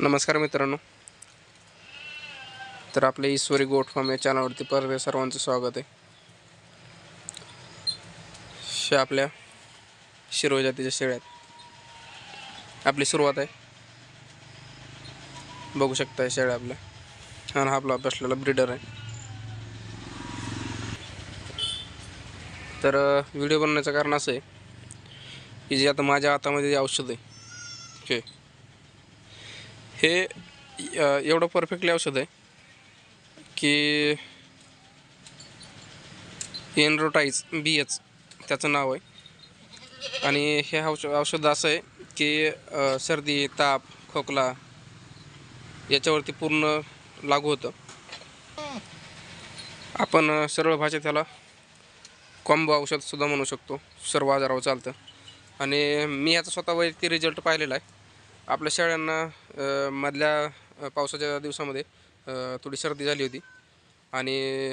नमस्कार मित्रांनो. तर आपल्या ईश्वरी गोट फार्म या चॅनलवरती परत सर्वांचं स्वागत आहे. शे आपल्या शिरोळ जातीच्या शेळ्यात आपली सुरुवात आहे. बघू शकता शेळ्या आपल्या. आणि हा आपला बसलेला ब्रिडर आहे. तर व्हिडिओ बनवण्याचं कारण असं आहे की जे आता माझ्या हातामध्ये जे औषध आहे ओके हे एवढं परफेक्टली औषध आहे की एनरोटाईज बी एच त्याचं नाव आहे. आणि हे औष औषध असं आहे की सर्दी ताप खोकला याच्यावरती पूर्ण लागू होतं. आपण सरळ भाषेत त्याला कॉम्बो औषधसुद्धा म्हणू शकतो. सर्व आजारावर चालतं. आणि मी याचा स्वतः वैयक्तिक रिझल्ट पाहिलेला आहे. आपल्या शेळ्यांना मधल्या पावसाच्या दिवसामध्ये थोडी सर्दी झाली होती. आणि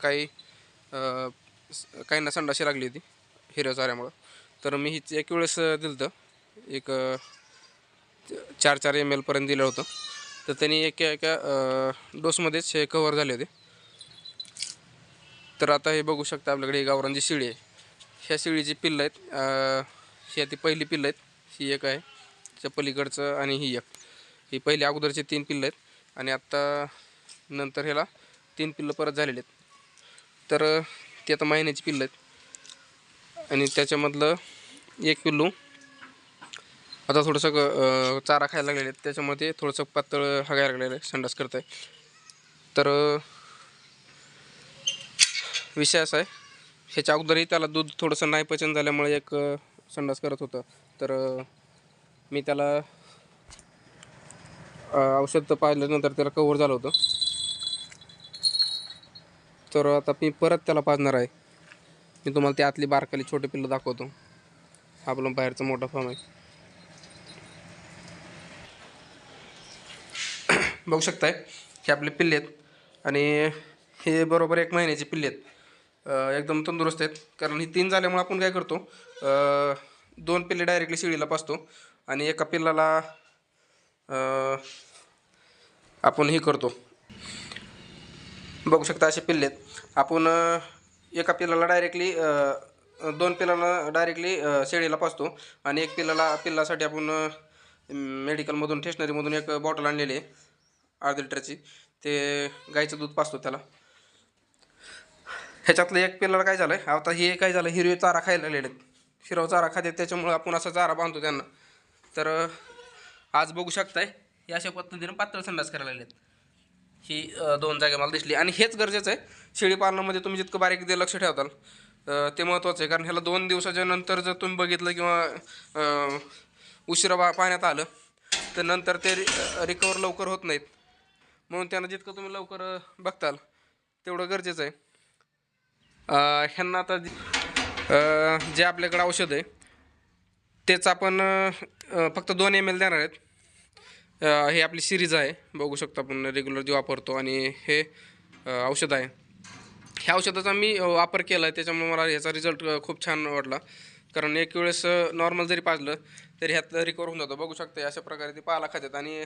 काही काहींना संडाशी लागली होती हिरव्या चाऱ्यामुळं. तर मी हिच एक वेळेस दिलं होतं एक चार चार एम एलपर्यंत दिलं होतं. तर त्यांनी एका एका डोसमध्येच हे कवर झाले होते. तर आता हे बघू शकता आपल्याकडे ही गावरांची शिळी आहे. ह्या शिळीची पिल्लं आहेत. ही ती पहिली पिल्लं आहेत. ही एक आहे. त्याच्या पलीकडचं आणि ही एक. ही पहिली अगोदरचे तीन पिल्लं आहेत आणि आत्ता नंतर ह्याला तीन पिल्लं परत झालेले आहेत. तर ते आता महिन्याची पिल्लं आहेत. आणि त्याच्यामधलं एक पिल्लू आता थोडंसं ग- चारा खायला लागलेले आहेत. त्याच्यामुळे ते थोडंसं पातळ हगायला लागलेलं आहे संडास करत आहे. तर विषय असा आहे ह्याच्या अगोदरही त्याला दूध थोडंसं नाही पचन झाल्यामुळे एक संडास करत होतं. तर मी त्याला औषध पाजल्यानंतर त्याला कवर झालं होतं. तर आता मी परत त्याला पाजणार आहे. मी तुम्हाला ते आतली बारकाली छोटे पिल्लं दाखवतो. आपलं बाहेरचं मोठा फार्म आहे. बघू शकताय हे आपले पिल्ले आहेत. आणि हे बरोबर एक महिन्याचे पिल्ले आहेत. एकदम तंदुरुस्त आहेत. कारण ही तीन झाल्यामुळे आपण काय करतो दोन पिल्ले डायरेक्टली शिळीला पासतो आणि एका पिल्लाला आपण हे करतो. बघू शकता असे पिल्ले आहेत. आपण एका पिल्लाला डायरेक्टली दोन पिल्लाला डायरेक्टली शेळीला पाचतो आणि एक पिल्लाला पिल्लासाठी आपण मेडिकलमधून स्टेशनरीमधून एक बॉटल आणलेली आहे. अर्ध लिटरची. ते गाईचं दूध पाचतो त्याला. ह्याच्यातलं एक पिल्लाला काय झालं आहे आता हे काय झालं? हिरवे चारा खायला लागलेले आहेत हिरवा चारा खाते त्याच्यामुळं आपण असा चारा बांधतो त्यांना. तर आज बघू शकताय या अशा पद्धतीनं पातळ संडास करायला लागलेत. ही दोन जागा मला दिसली. आणि हेच गरजेचं आहे शेळी पालनामध्ये तुम्ही जितकं बारीक ते लक्ष ठेवताल ते महत्त्वाचं आहे. कारण ह्याला दोन दिवसाच्या नंतर जर तुम्ही बघितलं किंवा उशिरा बा पाण्यात आलं तर नंतर ते रिकवर लवकर होत नाहीत. म्हणून त्यांना जितकं तुम्ही लवकर बघताल तेवढं गरजेचं आहे. ह्यांना आता जे- आपल्याकडं औषध आहे तेच आपण फक्त दोन एम एल देणार आहेत. हे आपली सिरीज आहे. बघू शकतो आपण रेग्युलर जे वापरतो आणि हे औषध आहे. ह्या औषधाचा मी वापर केला आहे त्याच्यामुळे मला ह्याचा रिझल्ट खूप छान वाटला. कारण एक वेळेस नॉर्मल जरी पाजलं तरी ह्यात रिकवर होऊन जातो. बघू शकते अशा प्रकारे ते पाला खातात आणि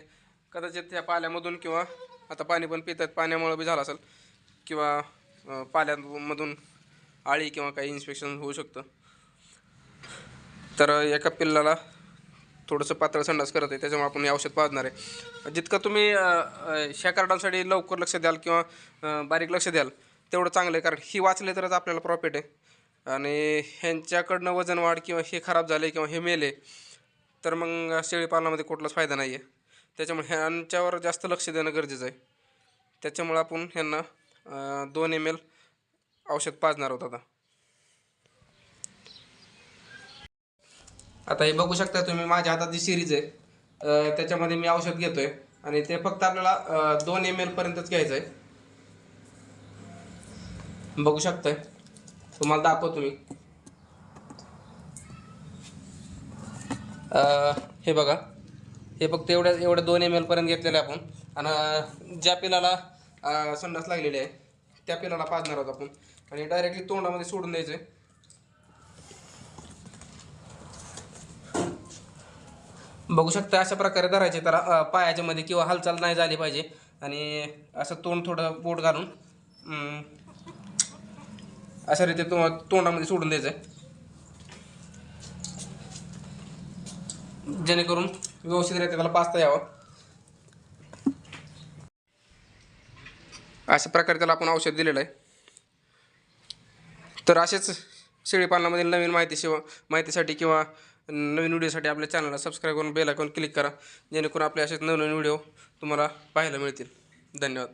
कदाचित त्या पाल्यामधून किंवा आता पाणी पण पितात. पाण्यामुळं बी झालं असेल. किंवा पाल्यामधून आळी किंवा काही इन्स्पेक्शन होऊ शकतं. तर एका पिल्लाला थोडंसं पातळ संडास करत आहे त्याच्यामुळे आपण हे औषध पाजणार आहे. जितकं तुम्ही ह्या कार्डांसाठी लवकर लक्ष द्याल किंवा बारीक लक्ष द्याल तेवढं चांगलं आहे. कारण ही वाचले तरच आपल्याला प्रॉफिट आहे. आणि ह्यांच्याकडनं वजन वाढ किंवा हे खराब झाले किंवा हे मेले तर मग शेळीपालनामध्ये कुठलाच फायदा नाही आहे त्याच्यामुळे ह्यांच्यावर जास्त लक्ष देणं गरजेचं आहे. त्याच्यामुळे आपण ह्यांना दोन एम एल औषध पाजणार आहोत आता. आता हे बघू शकता तुम्ही माझ्या हातात जी सिरीज आहे त्याच्यामध्ये मी औषध घेतोय आणि ते फक्त आपल्याला दोन एम एल पर्यंतच घ्यायचं आहे बघू शकताय. तुम्हाला दाखवतो मी. हे बघा. हे फक्त एवढ्या एवढ्या दोन एम एल पर्यंत घेतलेलं आहे आपण. आणि ज्या पिलाला संडास लागलेली आहे त्या पिलाला पाजणार आहोत आपण. आणि डायरेक्टली तोंडामध्ये सोडून द्यायचं आहे बघू शकता अशा प्रकारे धरायचे. तर पायाच्या मध्ये किंवा हालचाल नाही झाली पाहिजे. आणि असं तोंड थोडं बोट घालून अशा रीती तो तोंडामध्ये सोडून द्यायचं जेणेकरून व्यवस्थितरित्या त्याला पाचता यावं. अशा प्रकारे त्याला आपण औषध दिलेलं आहे. तर असेच शेळीपालनामधील नवीन माहिती शिवा माहितीसाठी किंवा नवीन व्हिडिओसाठी आपल्या चॅनलला सबस्क्राईब करून बेल आयकॉन क्लिक करा जेणेकरून आपले असेच नवनवीन व्हिडिओ तुम्हाला पाहायला मिळतील. धन्यवाद.